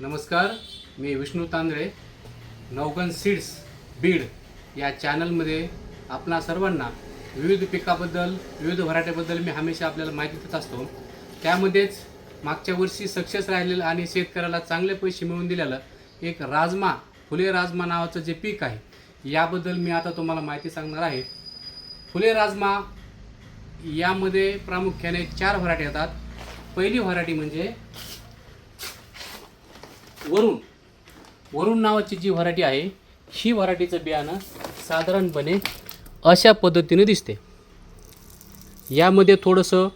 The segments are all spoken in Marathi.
नमस्कार मी विष्णू तांदळे नवगन सीड्स बीड या चॅनलमध्ये आपणा सर्वांना विविध पिकाबद्दल विविध व्हरायटीबद्दल मी हमेशा आपल्याला माहिती देत असतो. त्यामध्येच मागच्या वर्षी सक्सेस राहिलेलं आणि शेतकऱ्याला चांगले पैसे मिळवून दिलेलं एक राजमा फुले राजमा नावाचं जे पीक आहे याबद्दल मी आता तुम्हाला माहिती सांगणार आहे. फुले राजमा यामध्ये प्रामुख्याने चार व्हरायटी येतात. पहिली व्हरायटी म्हणजे वरुण. वरुण नावाची जी व्हरायटी आहे ही व्हरायटीचं बियाणं साधारणपणे अशा पद्धतीने दिसते. यामध्ये थोडंसं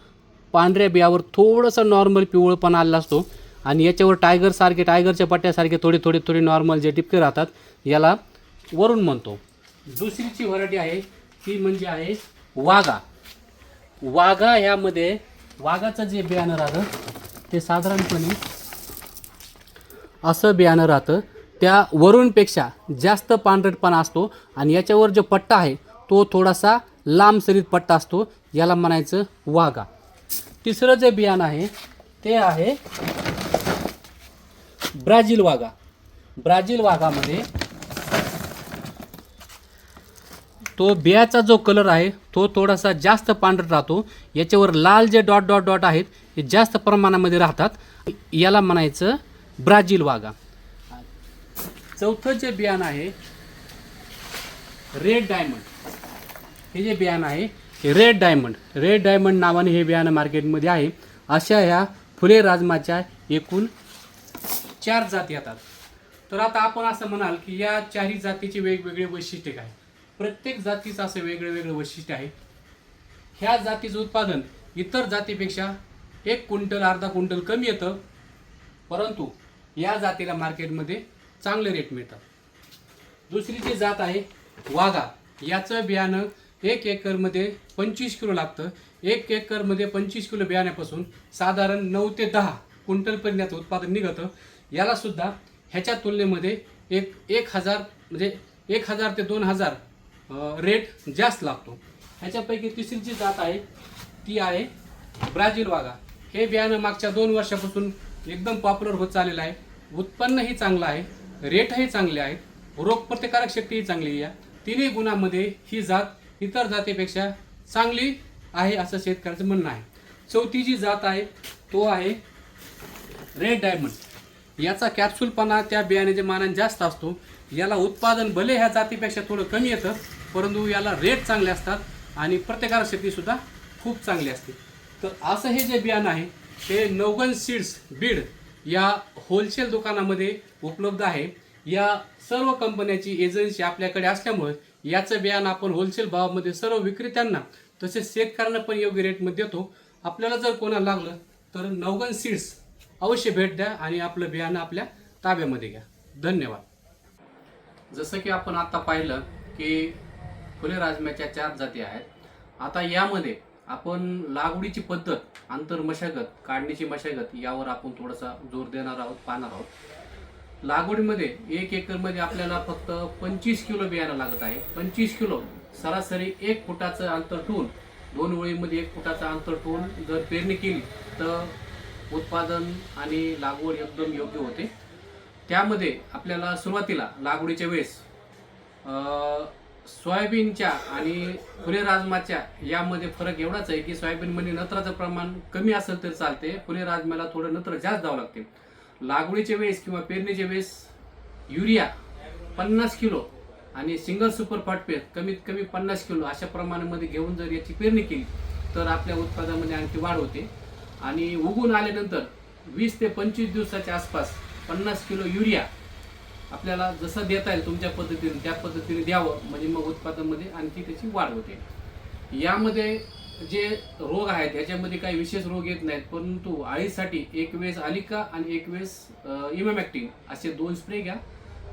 पांढऱ्या बियावर थोडंसं नॉर्मल पिवळपणा आलेला असतो आणि याच्यावर टायगरसारखे टायगरच्या पट्ट्यासारखे थोडे थोडे थोडे नॉर्मल जे टिपके राहतात याला वरुण म्हणतो. दुसरीची व्हरायटी आहे ती म्हणजे आहे वाघा. वाघा ह्यामध्ये वाघाचं जे बियाणं राहतं ते साधारणपणे असं बियाणं राहतं. त्या वरूनपेक्षा जास्त पांढरटपणा असतो आणि याच्यावर जो पट्टा आहे तो थोडासा लांब सरीत पट्टा असतो. याला म्हणायचं वाघा. तिसरं जे बियाणं आहे ते आहे ब्राझील वाघा. ब्राझील वाघामध्ये तो बियाचा जो कलर आहे तो थोडासा जास्त पांढर राहतो. याच्यावर लाल जे डॉट डॉट डॉट आहेत हे जास्त प्रमाणामध्ये राहतात. याला म्हणायचं ब्राझील वाघा. चौथं जे बियाणं आहे रेड डायमंड हे जे बियाणं आहे हे रेड डायमंड रेड डायमंड नावाने हे बियाणं मार्केटमध्ये आहे. अशा ह्या फुले राजमाच्या एकूण चार जाती येतात. तर आता आपण असं म्हणाल की या चारही जातीचे वेगवेगळे वैशिष्ट्य काय? प्रत्येक जातीचं असं वेगळं वेगळं वैशिष्ट्य आहे. ह्या जातीचं उत्पादन इतर जातीपेक्षा एक क्विंटल अर्धा क्विंटल कमी येतं. परंतु या जातीला मार्केटमध्ये चांगले रेट मिळतात. दुसरी जी जात आहे वाघा. याचं बियाणं एक एकरमध्ये पंचवीस किलो लागतं. एक एकरमध्ये पंचवीस किलो बियाण्यापासून साधारण नऊ ते दहा क्विंटलपर्यंत याचं उत्पादन निघतं. यालासुद्धा ह्याच्या तुलनेमध्ये एक एक हजार म्हणजे एक हजार ते दोन हजार रेट जास्त लागतो. ह्याच्यापैकी तिसरी जी जात आहे ती आहे ब्राझील वाघा. हे बियाणं मागच्या दोन वर्षापासून एकदम पॉप्युलर होत चाललेलं आहे. उत्पन्नही चांगलं आहे. रेटही चांगले आहेत रोगप्रतिकारक शक्तीही चांगली आहे. तिन्ही गुणामध्ये ही जात इतर जातीपेक्षा चांगली आहे असं शेतकऱ्याचं म्हणणं आहे. चौथी जी जात आहे तो आहे रेड डायमंड याचा कॅप्सूलपणा त्या बियाण्याच्या मानाने जास्त असतो. याला उत्पादन भले ह्या जातीपेक्षा थोडं कमी येतं परंतु याला रेट चांगले असतात आणि प्रतिकारक शक्तीसुद्धा खूप चांगली असते. तर असं हे जे बियाणं आहे ते नवगन सीड्स बीड या होलसेल दुकानामध्ये उपलब्ध आहे. या सर्व कंपन्याची एजन्सी आपल्याकडे असल्यामुळे याचं बियाणं आपण होलसेल भावामध्ये सर्व विक्रेत्यांना तसेच शेतकऱ्यांना पण योग्य रेटमध्ये देतो. आपल्याला जर कोणाला लागलं तर नवगन सीड्स अवश्य भेट द्या आणि आपलं बियाणं आपल्या ताब्यामध्ये घ्या. धन्यवाद. जसं की आपण आता पाहिलं की फुले राजम्याच्या चार जाती आहेत. आता यामध्ये आपण लागवडीची पद्धत आंतर मशागत काढणीची मशागत यावर आपण थोडासा जोर देणार आहोत पाहणार आहोत. लागवडीमध्ये एक एकरमध्ये आपल्याला फक्त पंचवीस किलो बियाणं लागत आहे. पंचवीस किलो सरासरी एक फुटाचं अंतर ठेवून दोन ओळीमध्ये एक फुटाचं अंतर ठेवून जर पेरणी केली तर उत्पादन आणि लागवड एकदम योग्य होते. त्यामध्ये आपल्याला सुरुवातीला लागवडीच्या वेळेस सोयाबीनच्या आणि फुले राजमाच्या यामध्ये फरक एवढाच आहे की सोयाबीनमध्ये म्हणजे नत्राचं प्रमाण कमी असेल तर चालते. फुले राजमाला थोडं नत्र जास्त द्यावं लागते. लागवडीच्या वेळेस किंवा पेरणीच्या वेळेस युरिया पन्नास किलो आणि सिंगल सुपर फॉटपेर कमीत कमी पन्नास किलो अशा प्रमाणामध्ये घेऊन जर याची पेरणी केली तर आपल्या उत्पादनामध्ये आणखी वाढ होते. आणि उगून आल्यानंतर वीस ते पंचवीस दिवसाच्या आसपास पन्नास किलो युरिया आपल्याला जसं देता येईल तुमच्या पद्धतीने त्या पद्धतीने द्यावं. म्हणजे मग उत्पादनामध्ये आणखी त्याची वाढ होते. यामध्ये जे रोग आहेत याच्यामध्ये काही विशेष रोग येत नाहीत परंतु आळीसाठी एक वेळेस आलिका आणि एक वेळेस इमॅमॅक्टिन असे दोन स्प्रे घ्या.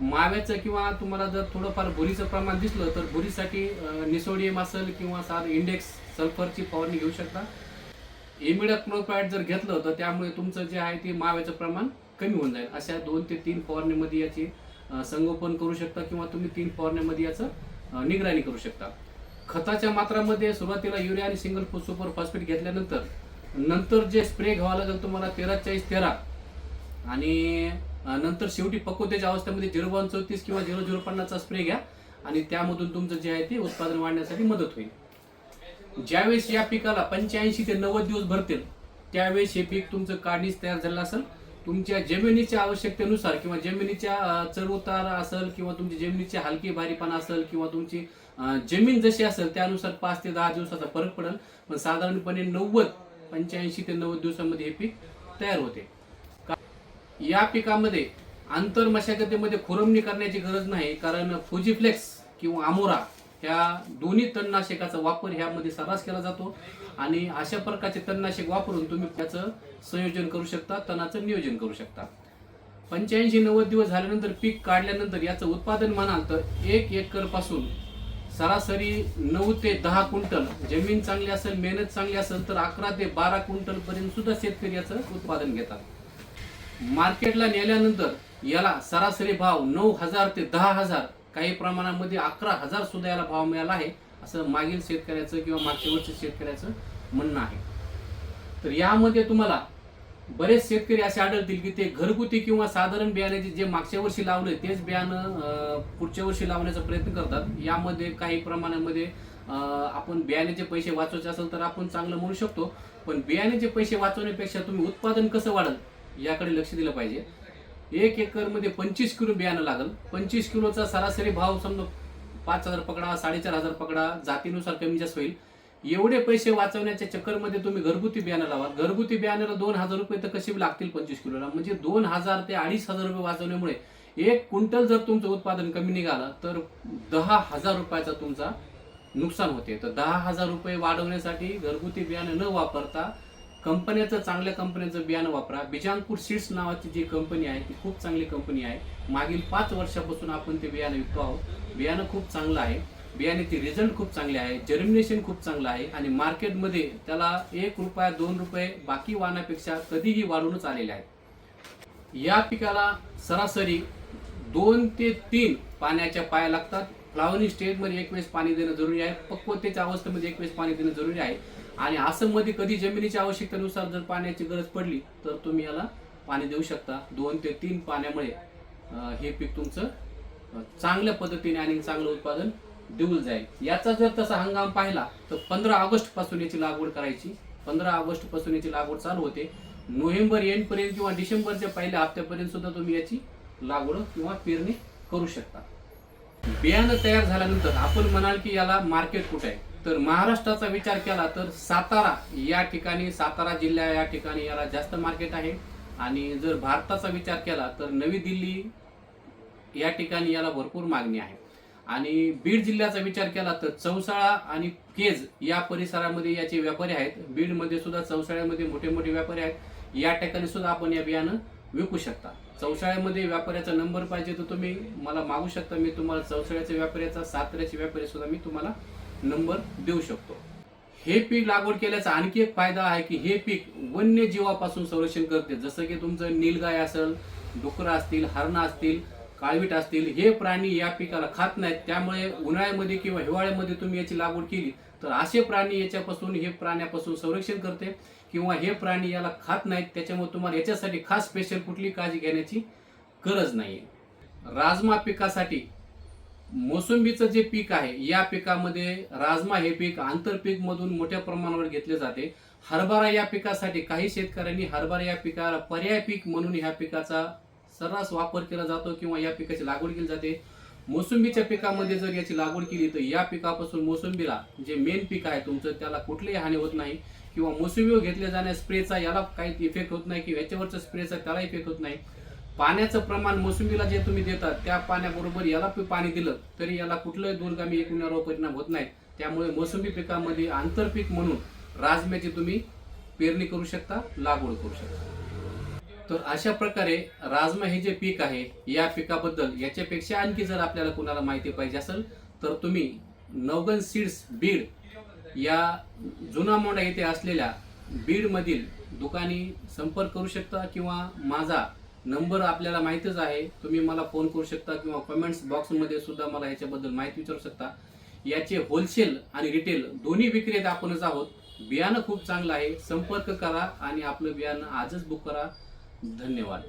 माव्याचं किंवा तुम्हाला जर थोडंफार भुरीचं प्रमाण दिसलं तर भुरीसाठी निसोडियम असेल किंवा सार इंडेक्स सल्फरची फवारणी घेऊ शकता. इमिडिएट जर घेतलं तर त्यामुळे तुमचं जे आहे ते माव्याचं प्रमाण कमी होऊन जाईल. अशा दोन ते तीन फवारणीमध्ये याची संगोपन करू शकता किंवा तुम्ही तीन फवारण्यामध्ये याचं निगराणी करू शकता. खताच्या मात्रामध्ये सुरुवातीला युरिया आणि सिंगल सुपर फॉस्फेट घेतल्यानंतर नंतर जे स्प्रे घ्यावा लागेल तुम्हाला तेरा चाळीस तेरा आणि नंतर शेवटी पक्वतेच्या अवस्थेमध्ये झिरो वन चौतीस किंवा झिरो झिरो पन्नासचा स्प्रे घ्या आणि त्यामधून तुमचं जे आहे ते उत्पादन वाढण्यासाठी मदत होईल. ज्यावेळेस या पिकाला पंच्याऐंशी ते नव्वद दिवस भरतील त्यावेळेस हे पीक तुमचं काढणीच तयार झालं असेल. तुमच्या जमिनीच्या आवश्यकतेनुसार किंवा जमिनीच्या चढउतार असेल किंवा तुमची जमिनीची हलकी भारीपणा असेल किंवा तुमची जमीन जशी असेल त्यानुसार पाच ते दहा दिवसाचा फरक पडेल. पण साधारणपणे नव्वद पंच्याऐंशी ते नव्वद दिवसामध्ये हे पीक तयार होते. का- या पिकामध्ये आंतर मशागतीमध्ये खुरमणी करण्याची गरज नाही. कारण फुजीफ्लेक्स किंवा आमोरा ह्या दोन्ही तणनाशकाचा वापर ह्यामध्ये सर्रास केला जातो. आणि अशा प्रकारचे तणनाशक वापरून तुम्ही त्याचं संयोजन करू शकता तणाचं नियोजन करू शकता. पंच्याऐंशी नव्वद दिवस झाल्यानंतर पीक काढल्यानंतर याचं उत्पादन म्हणाल तर एक एकरपासून सरासरी नऊ ते दहा क्विंटल जमीन चांगली असेल मेहनत चांगली असेल तर अकरा ते बारा क्विंटल पर्यंत सुद्धा शेतकरी याचं उत्पादन घेतात. मार्केटला नेल्यानंतर याला सरासरी भाव नऊ हजार ते दहा हजार काही प्रमाणामध्ये अकरा हजार सुद्धा याला भाव मिळाला आहे असं मागील शेतकऱ्याचं किंवा मागच्या वर्षी शेतकऱ्याचं म्हणणं आहे. तर यामध्ये तुम्हाला बरेच शेतकरी असे आढळतील की ते घरगुती किंवा साधारण बियाण्याचे जे मागच्या वर्षी लावले तेच बियाणं पुढच्या वर्षी लावण्याचा प्रयत्न करतात. यामध्ये काही प्रमाणामध्ये आपण बियाण्याचे पैसे वाचवायचे असेल तर आपण चांगलं म्हणू शकतो. पण बियाण्याचे पैसे वाचवण्यापेक्षा तुम्ही उत्पादन कसं वाढल याकडे लक्ष दिलं पाहिजे. एक एकरमध्ये पंचवीस किलो बियाणं लागल. पंचवीस किलोचा सरासरी भाव समजा पाच हजार पकडा साडेचार हजार पकडा जातीनुसार कमी जास्त होईल. एवढे पैसे वाचवण्याच्या चक्करमध्ये तुम्ही घरगुती बियाणं लावा. घरगुती बियाण्याला दोन हजार रुपये तर कसे लागतील पंचवीस किलोला? म्हणजे दोन हजार ते अडीच हजार रुपये वाचवण्यामुळे एक क्विंटल जर तुमचं उत्पादन कमी निघालं तर दहा हजार रुपयाचा तुमचा नुकसान होते. तर दहा हजार रुपये वाढवण्यासाठी घरगुती बियाणं न वापरता कंपन्याचं चांगल्या कंपन्याचं बियाणं वापरा. बिजानपूर सीड्स नावाची जी कंपनी आहे ती खूप चांगली कंपनी आहे. मागील पाच वर्षापासून आपण ते बियाणं विकतो आहोत. बियाणं खूप चांगलं आहे. बियाण्याचे रिझल्ट खूप चांगले आहे. जर्मिनेशन खूप चांगलं आहे. आणि मार्केटमध्ये त्याला एक रुपया दोन रुपये बाकी वाहनापेक्षा कधीही वाढूनच आलेले आहेत. या पिकाला सरासरी दोन ते तीन पाण्याच्या पाया लागतात. फ्लावरिंग स्टेजमध्ये एक वेळेस पाणी देणं जरुरी आहे. पक्वतेच्या अवस्थेमध्ये एक वेळेस पाणी देणं जरुरी आहे. आणि आसममध्ये मध्ये कधी जमिनीच्या आवश्यकतेनुसार जर पाण्याची गरज पडली तर तुम्ही याला पाणी देऊ शकता. दोन ते तीन पाण्यामुळे हे पीक तुमचं चांगल्या पद्धतीने आणि चांगलं उत्पादन देऊन जाईल. याचा जर तसा हंगाम पाहिला तर पंधरा ऑगस्टपासून याची लागवड करायची. पंधरा ऑगस्टपासून याची लागवड चालू होते. नोव्हेंबर एंड पर्यंत किंवा डिसेंबरच्या पहिल्या हप्त्यापर्यंत सुद्धा तुम्ही याची लागवड किंवा पेरणी करू शकता. बियाणं तयार झाल्यानंतर आपण म्हणाल की याला मार्केट कुठे आहे? तर महाराष्ट्राचा विचार केला तर सातारा या ठिकाणी सातारा जिल्हा या ठिकाणी याला जास्त मार्केट आहे. आणि जर भारताचा विचार केला तर नवी दिल्ली या ठिकाणी याला भरपूर मागणी आहे. आणि बीड जिल्ह्याचा विचार केला तर चौसाळा आणि केज या परिसरामध्ये याचे व्यापारी आहेत. बीडमध्ये सुद्धा चौसाळ्यामध्ये मोठे मोठे व्यापारी आहेत. या ठिकाणी सुद्धा आपण या बियाणं विकू शकता. चौसाळ्यामध्ये व्यापाऱ्याचा नंबर पाहिजे तर तुम्ही मला मागू शकता. मी तुम्हाला चौसाळ्याच्या व्यापाऱ्याचा सातऱ्याचे व्यापारी सुद्धा मी तुम्हाला नंबर देऊ शकतो. हे पीक लागवड केल्याचा आणखी एक फायदा आहे की हे पीक वन्यजीवापासून संरक्षण करते. जसं की तुमचं नीलगाय असेल डुकरं असतील हरणं असतील काळवीट असतील हे प्राणी या पिकाला खात नाहीत. त्यामुळे उन्हाळ्यामध्ये किंवा हिवाळ्यामध्ये तुम्ही याची लागवड केली तर असे प्राणी याच्यापासून हे प्राण्यापासून संरक्षण करते. किंवा हे प्राणी याला खात नाहीत त्याच्यामुळे तुम्हाला याच्यासाठी खास स्पेशल कुठली काळजी घेण्याची गरज नाही राजमा पिकासाठी मोसंबीचं जे पीक आहे या पिकामध्ये राजमा हे पीक आंतरपीक मधून मोठ्या प्रमाणावर घेतले जाते. हरभरा या पिकासाठी काही शेतकऱ्यांनी हरभरा या पिकाला पर्याय पीक म्हणून ह्या पिकाचा सर्रास वापर केला जातो किंवा या पिकाची लागवड केली जाते. मोसंबीच्या पिकामध्ये जर याची लागवड केली तर या पिकापासून मोसंबीला जे मेन पीक आहे तुमचं त्याला कुठलीही हानी होत नाही. किंवा मोसंबीवर घेतल्या जाण्या स्प्रेचा याला काही इफेक्ट होत नाही किंवा याच्यावरचा स्प्रेचा त्याला इफेक्ट होत नाही. पाण्याचं प्रमाण मोसंबीला जे तुम्ही देतात त्या पाण्याबरोबर याला पाणी दिलं तरी याला कुठलंही दूरगामी एकूणावर परिणाम होत नाही. त्यामुळे मोसंबी पिकामध्ये आंतरपीक म्हणून राजम्याची तुम्ही पेरणी करू शकता लागवड करू शकता. तर अशा प्रकारे राजमा हे जे पीक आहे या पिकाबद्दल याच्यापेक्षा आणखी जर आपल्याला कुणाला माहिती पाहिजे असेल तर तुम्ही नवगन सीड्स बीड या जुना मोंडा येथे असलेल्या बीडमधील दुकानी संपर्क करू शकता किंवा माझा नंबर आपल्याला माहितच आहे. तुम्ही मला फोन करू शकता किंवा कमेंट्स बॉक्समध्ये सुद्धा मला याच्याबद्दल माहिती विचारू शकता. याचे होलसेल आणि रिटेल दोन्ही विक्रेते आपणच आहोत. बियाणं खूप चांगलं आहे. संपर्क करा आणि आपलं बियाणं आजच बुक करा. धन्यवाद.